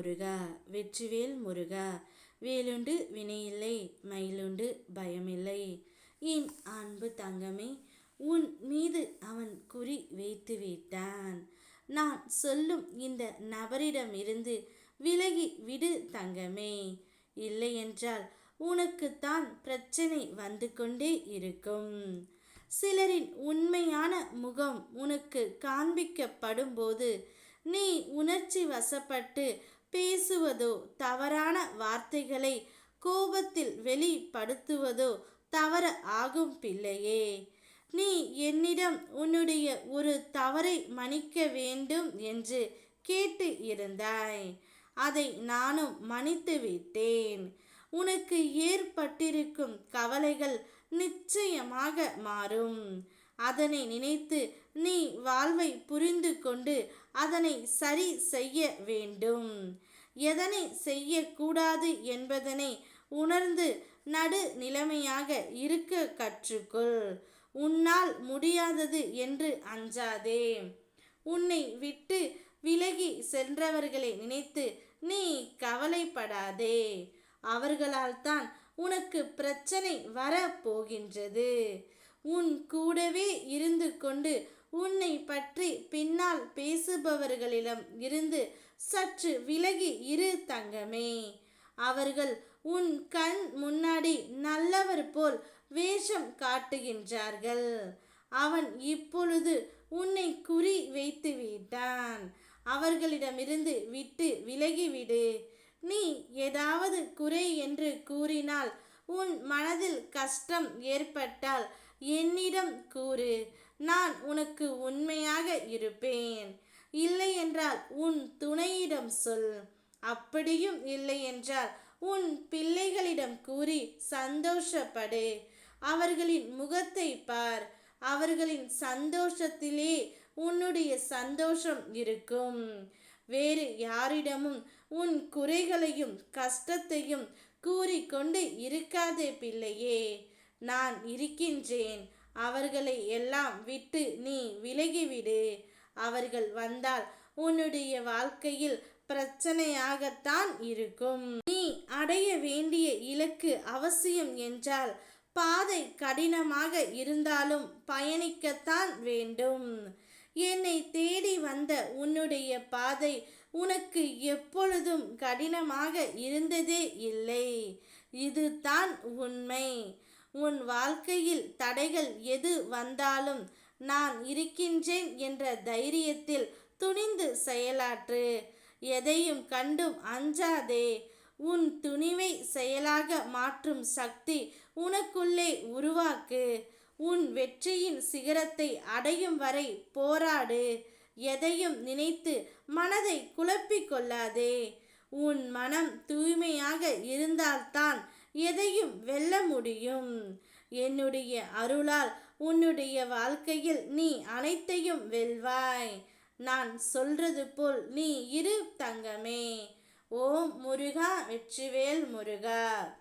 முருகா வெற்றிவேல் முருகா வேலுண்டு வினையில்லை மயிலுண்டு பயமில்லை. என் அன்பு தங்கமே உன் மீது அவன் குறி வைத்து விட்டான். நான் சொல்லும் இந்த நபரிடமிருந்து விலகி விடு தங்கமே. இல்லையென்றால் உனக்குத்தான் பிரச்சனை வந்து கொண்டே இருக்கும். சிலரின் உண்மையான முகம் உனக்கு காண்பிக்கப்படும் போது நீ உணர்ச்சி வசப்பட்டு பேசுவதோ தவறான வார்த்தைகளை கோபத்தில் வெளிப்படுத்துவதோ தவற ஆகும் பிள்ளையே. நீ என்னிடம் உன்னுடைய ஒரு தவறை மன்னிக்க வேண்டும் என்று கேட்டு இருந்தாய். அதை நானும் மன்னித்து விட்டேன். உனக்கு ஏற்பட்டிருக்கும் கவலைகள் நிச்சயமாக மாறும். அதனை நினைத்து நீ வாழ்வை புரிந்து கொண்டு அதனை சரி செய்ய வேண்டும். எதனை செய்யக்கூடாது என்பதனை உணர்ந்து நடு நிலைமையாக இருக்க கற்றுக்கொள். உன்னால் முடியாதது என்று அஞ்சாதே. உன்னை விட்டு விலகி சென்றவர்களை நினைத்து நீ கவலைப்படாதே. அவர்களால் தான் உனக்கு பிரச்சனை வரப்போகின்றது. உன் கூடவே இருந்து கொண்டு உன்னை பற்றி பின்னால் பேசுபவர்களிடம் இருந்து சற்று விலகி இரு தங்கமே. அவர்கள் உன் கண் முன்னாடி நல்லவர் போல் வேஷம் காட்டுகின்றார்கள். அவன் இப்பொழுது உன்னை குறி வைத்து விட்டான். அவர்களிடமிருந்து விட்டு விலகிவிடு நீ ஏதாவது குறை என்று கூறினால் உன் மனதில் கஷ்டம் ஏற்பட்டால் என்னிடம் கூறு. நான் உனக்கு உண்மையாக இருப்பேன். இல்லை என்றால் உன் துணையிடம் சொல். அப்படியும் இல்லை என்றால் உன் பிள்ளைகளிடம் கூறி சந்தோஷப்படு. அவர்களின் முகத்தை பார். அவர்களின் சந்தோஷத்திலே உன்னுடைய சந்தோஷம் இருக்கும். வேறு யாரிடமும் உன் குறைகளையும் கஷ்டத்தையும் கூறிக்கொண்டு இருக்காதே பிள்ளையே. நான் இருக்கின்றேன். அவர்களை எல்லாம் விட்டு நீ விலகிவிடு. அவர்கள் வந்தால் உன்னுடைய வாழ்க்கையில் பிரச்சனையாகத்தான் இருக்கும். நீ அடைய வேண்டிய இலக்கு அவசியம் என்றால் பாதை கடினமாக இருந்தாலும் பயணிக்கத்தான் வேண்டும். என்னை தேடி வந்த உன்னுடைய பாதை உனக்கு எப்பொழுதும் கடினமாக இருந்ததே இல்லை. இதுதான் உண்மை. உன் வாழ்க்கையில் தடைகள் எது வந்தாலும் நான் இருக்கின்றேன் என்ற தைரியத்தில் துணிந்து செயலாற்று. எதையும் கண்டும் அஞ்சாதே. உன் துணிவை செயலாக மாற்றும் சக்தி உனக்குள்ளே உருவாக்கு. உன் வெற்றியின் சிகரத்தை அடையும் வரை போராடு. எதையும் நினைத்து மனதை குழப்பிக் கொள்ளாதே. உன் மனம் தூய்மையாக இருந்தால்தான் எதையும் வெல்ல முடியும். என்னுடைய அருளால் உன்னுடைய வாழ்க்கையில் நீ அனைத்தையும் வெல்வாய். நான் சொல்றது போல் நீ இரு தங்கமே. ஓம் முருகா வெற்றிவேல் முருகா.